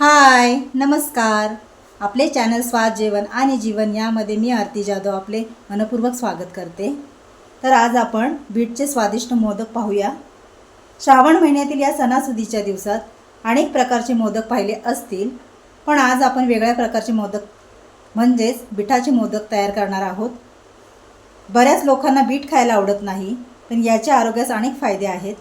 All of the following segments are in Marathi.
हाय नमस्कार. आपले चॅनल स्वाद जेवण आणि जीवन यामध्ये मी आरती जाधव आपले मनपूर्वक स्वागत करते. तर आज आपण बीटचे स्वादिष्ट मोदक पाहूया. श्रावण महिन्यातील या सणासुदीच्या दिवसात अनेक प्रकारचे मोदक पाहिले असतील पण आज आपण वेगळ्या प्रकारचे मोदक म्हणजेच बिठाचे मोदक तयार करणार आहोत. बऱ्याच लोकांना बीट खायला आवडत नाही पण याच्या आरोग्यास अनेक फायदे आहेत.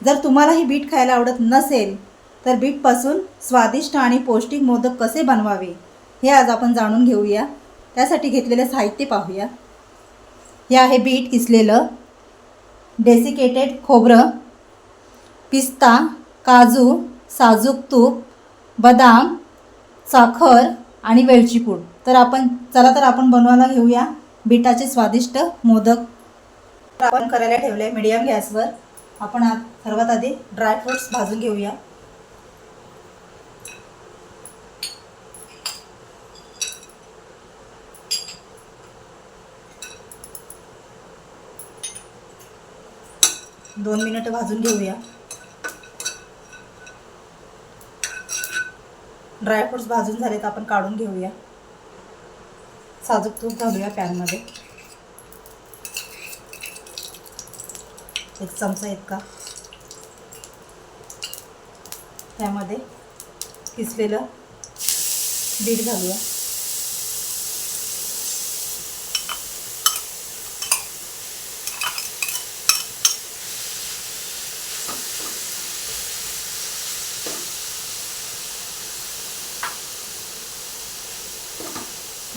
जर तुम्हालाही बीट खायला आवडत नसेल तर बीटपासून स्वादिष्ट आणि पौष्टिक मोदक कसे बनवावे हे आज आपण जाणून घेऊया. त्यासाठी घेतलेले साहित्य पाहूया. हे आहे बीट किसलेलं डेसिकेटेड खोबरं पिस्ता काजू साजूक तूप बदाम साखर आणि वेलची पूड. तर आपण चला तर आपण बनवायला घेऊया बीटाचे स्वादिष्ट मोदक. तर आपण करायला ठेवले मीडियम गॅसवर. आपण सर्वात आधी ड्रायफ्रुट्स भाजून घेऊया. दोन मिनिटं भाजून घेऊया. ड्रायफ्रूट्स भाजून झालेत आपण काढून घेऊया. साजूक तूप घालूया पॅनमध्ये एक चमचा इतका. त्यामध्ये किसलेलं बीट घालूया.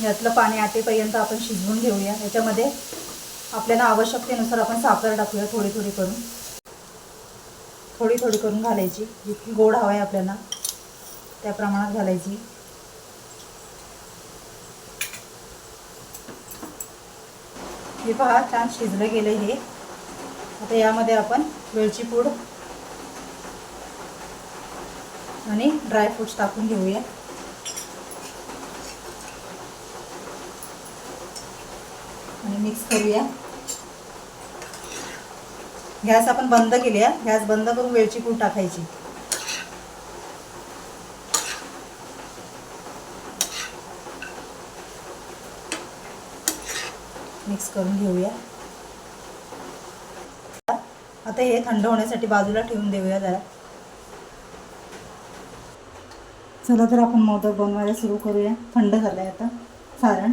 यातलं पाणी आटेपर्यंत आपण शिजवून घेऊया. याच्यामध्ये आपल्याला आवश्यकतेनुसार आपण साखर टाकूया थोडी थोडी करून. थोडी थोडी करून घालायची. जितकी गोड हवा आहे आपल्याला त्या प्रमाणात घालायची. हे पहा छान शिजलं गेलं हे. आता यामध्ये आपण वेलची पूड आणि ड्रायफ्रूट्स टाकून घेऊया. मिक्स करूया. गॅस आपण बंद केली आहे गॅस बंद करून वेलची पूड टाकायची. मिक्स करून घेऊया. आता हे थंड होण्यासाठी बाजूला ठेवून देऊया जरा. चला तर आपण मोदक बनवायला सुरू करूया. थंड झालं आहे आता. सारण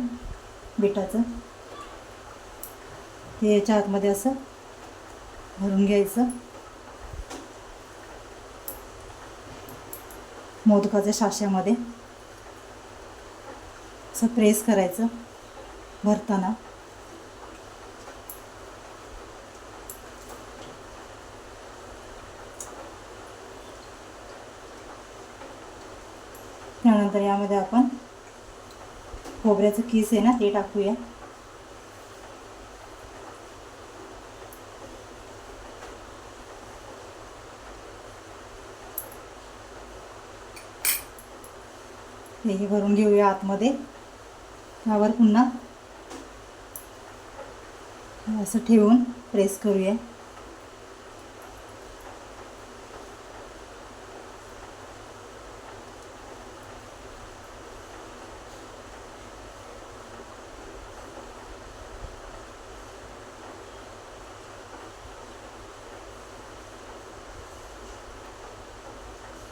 बिटाचं. हे याच्या आतमध्ये असं भरून घ्यायचं. मोदकाच्या शाश्यामध्ये असं प्रेस करायचं भरताना. त्यानंतर यामध्ये आपण खोबऱ्याचं किस आहे ना ते टाकूया. हेही भरून घेऊया आतमध्ये. त्यावर पुन्हा असं ठेवून प्रेस करूया.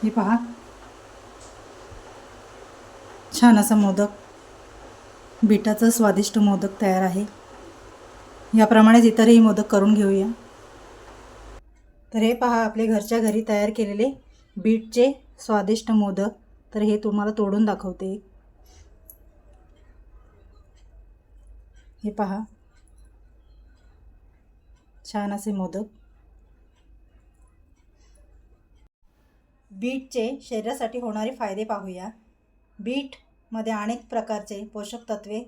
हे पहा छान असा मोदक. बिटाचं स्वादिष्ट मोदक तयार आहे. याप्रमाणेच इतरही मोदक करून घेऊया. तर हे पहा आपले घरच्या घरी तयार केलेले बीटचे स्वादिष्ट मोदक. तर हे तुम्हाला तोडून दाखवते. हे पहा. छान असे मोदक. बीटचे शरीरासाठी होणारे फायदे पाहूया. बीट मध्ये अनेक प्रकारचे पोषक तत्वे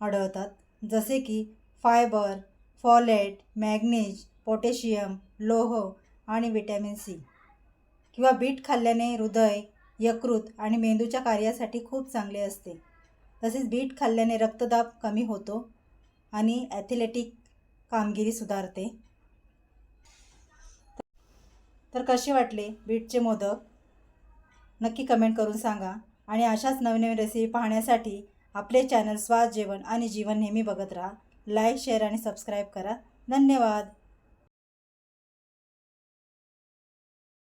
आढळतात. जसे की फायबर फॉलेट मॅग्नेज पोटॅशियम लोह आणि विटॅमिन सी. किंवा बीट खाल्ल्याने हृदय यकृत आणि मेंदूच्या कार्यासाठी खूप चांगले असते. तसेच बीट खाल्ल्याने रक्तदाब कमी होतो आणि ॲथलेटिक कामगिरी सुधारते. तर कसे वाटले बीटचे मोदक? नक्की कमेंट करून सांगा. आणि अशाच नवनवीन रेसिपी पाहण्यासाठी आपले चॅनल स्वाद जेवण आणि जीवन नेहमी बघत राहा. लाईक शेअर आणि सबस्क्राईब करा. धन्यवाद.